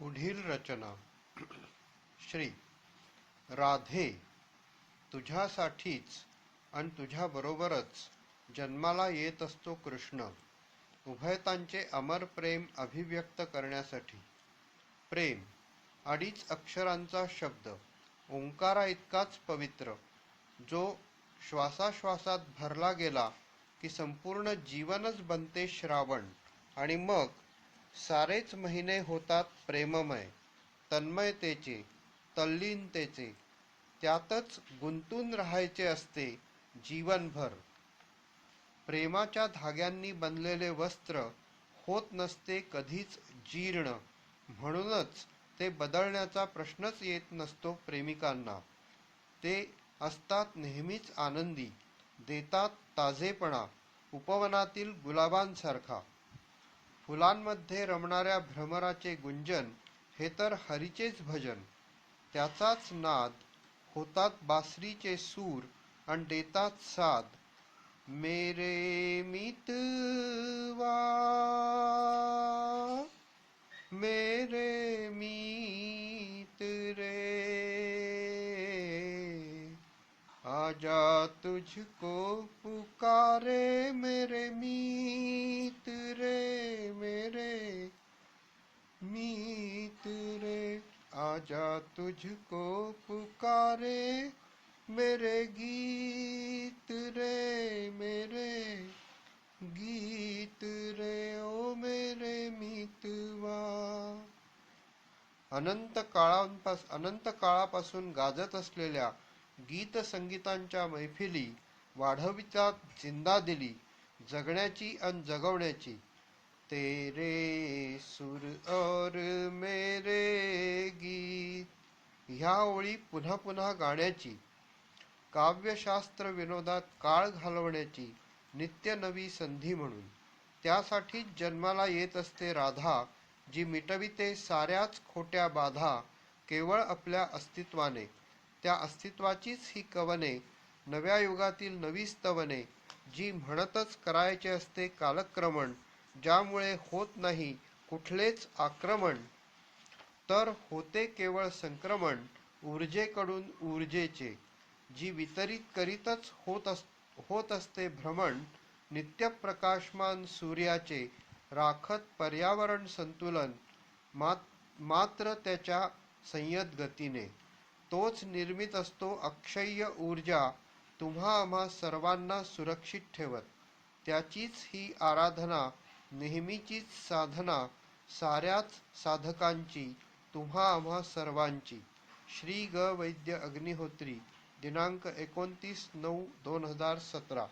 पुढील रचना. श्री. राधे तुझ्यासाठीच आणि तुझ्याबरोबरच जन्माला येत असतो कृष्ण. उभयतांचे अमर प्रेम अभिव्यक्त करण्यासाठी. प्रेम अडीच अक्षरांचा शब्द. ओंकारा इतकाच पवित्र जो श्वासाश्वासात भरला गेला की संपूर्ण जीवनच बनते श्रावण आणि मग सारेच महिने होतात प्रेममय तन्मयतेचे तल्लीनतेचे. त्यातच गुंतून राहायचे असते जीवनभर. प्रेमाच्या धाग्यांनी बनलेले वस्त्र होत नसते कधीच जीर्ण. म्हणूनच ते बदलण्याचा प्रश्नच येत नसतो प्रेमिकांना. ते असतात नेहमीच आनंदी देतात ताजेपणा उपवनातील गुलाबांसारखा. फुलांमध्ये रमणाऱ्या भ्रमराचे गुंजन हे तर हरीचेच भजन. त्याचाच नाद होतात बासरीचे सूर आणि देतात साद. मेरे मितवा आजा तुझको पुकारे मेरे मीत रे, मेरे मीत रे। आजा तुझको पुकारे मेरे गीत रे, मेरे गीत रे, ओ मेरे मितवा। अनंत काळांपास अनंत काळापासून गाजत असलेल्या गीत संगीतांच्या मैफिली वाढवितात जिंदा दिली जगण्याची आणि जगवण्याची. तेरे सुर और मेरे गीत ह्या ओळी पुन्हा पुन्हा गाण्याची. काव्यशास्त्र विनोदात काळ घालवण्याची नित्य नवी संधी म्हणून. त्यासाठीच जन्माला येत असते राधा जी मिटविते साऱ्याच खोट्या बाधा केवळ आपल्या अस्तित्वाने. त्या अस्तित्वाचीच ही कवने नव्या युगातील नवी स्तवने जी म्हणतच करायचे असते कालक्रमण ज्यामुळे होत नाही कुठलेच आक्रमण. तर होते केवळ संक्रमण ऊर्जेकडून ऊर्जेचे जी वितरित करीतच होत अस होत असते भ्रमण नित्यप्रकाशमान सूर्याचे राखत पर्यावरण संतुलन मात मात्र त्याच्या संयत गतीने. तोच निर्मित असतो अक्षय्य ऊर्जा. तुम्हा आम्हा सर्वांना सुरक्षित ठेवत. त्याचीच ही आराधना नेहमीचीच साधना साऱ्याच साधकांची तुम्हा आम्हा सर्वांची. श्री ग वैद्य अग्निहोत्री दिनांक एकोणतीस नऊ दोन हजार सतरा.